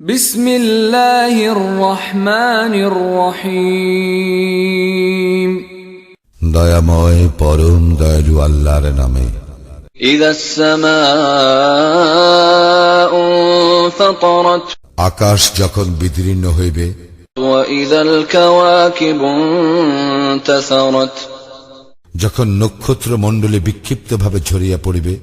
বিসমিল্লাহির রহমানির রহিম। দয়াময় পরম দয়ালু আল্লাহর নামে। আকাশ যখন বিদীর্ণ হইবে যখন নক্ষত্র মণ্ডলে বিক্ষিপ্তভাবে ঝরিয়া পড়িবে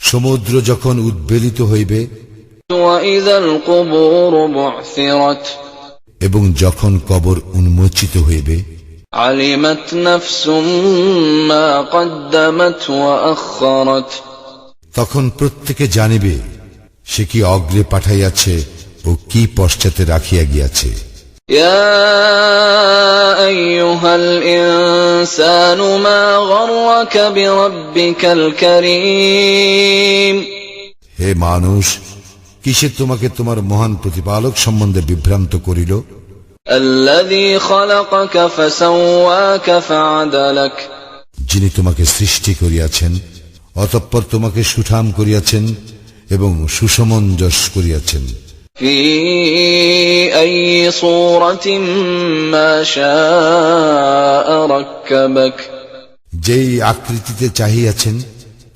সমুদ্র যখন উদ্বেলিত হইবে, এবং যখন কবর উন্মোচিত হইবে, তখন প্রত্যেকে জানিবে, সে কি অগ্রে পাঠাইয়াছে ও কি পশ্চাতে রাখিয়া গিয়াছে। ইয়া أيها الإنسان ما غرك بربك الكريم হে মানুষ কিসে তোমাকে তোমার মহান প্রতিপালক সম্বন্ধে বিভ্রান্ত করিল الذي خلقك فسواك فعدلك যিনি তোমাকে সৃষ্টি করিয়াছেন অতঃপর তোমাকে সুঠাম করিয়াছেন এবং সুসমঞ্জস করিয়াছেন في أي صورة ما شاء ركبك যেই আকৃতিতে চাহিয়াছেন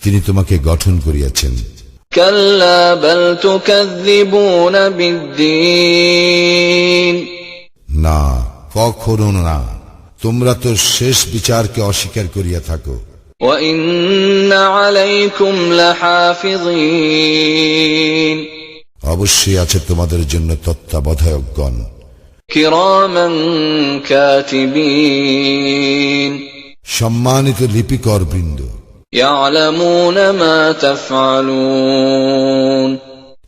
তিনি তোমাকে গঠন করিয়াছেন كلا بل تكذبون بالدين না কখনো না তোমরা তো শেষ বিচারকে অস্বীকার করিয়া থাকো وإن عليكم لحافظين অবশ্যই আছে তোমাদের জন্য তত্ত্বাবধায়কগণ। সম্মানিত লিপিকর বৃন্দ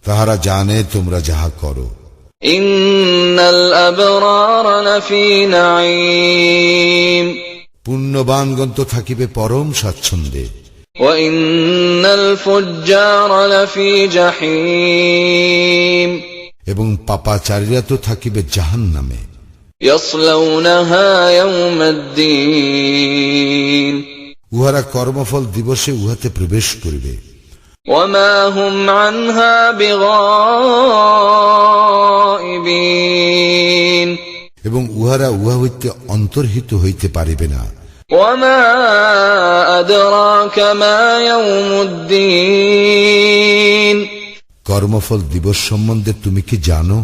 তাহারা জানে তোমরা যাহা করো। পুণ্যবানগণ তো থাকিবে পরম স্বাচ্ছন্দ্যে। এবং পাপাচারীরা তো থাকিবে জাহান নামে উহারা কর্মফল দিবসে উহাতে প্রবেশ করিবে। এবং উহারা উহা হইতে অন্তর্হিত হইতে পারিবে না। وما أدراك ما يوم الدين কর্মফল দিবস সম্বন্ধে তুমি কি জানো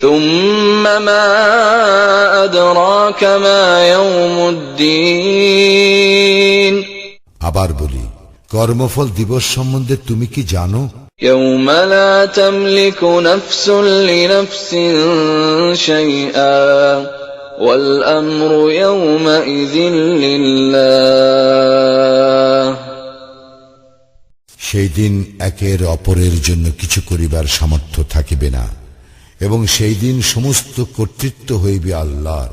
ثم ما أدراك ما يوم الدين আবার বলি কর্মফল দিবস সম্বন্ধে তুমি কি জানো يوم لا تملك نفس لنفس شيئا والأمر يومئذ لله সেই দিন একের অপরের জন্য কিছু করিবার সামর্থ্য থাকিবে না এবং সেই দিন সমস্ত কর্তৃত্ব হইবে আল্লাহর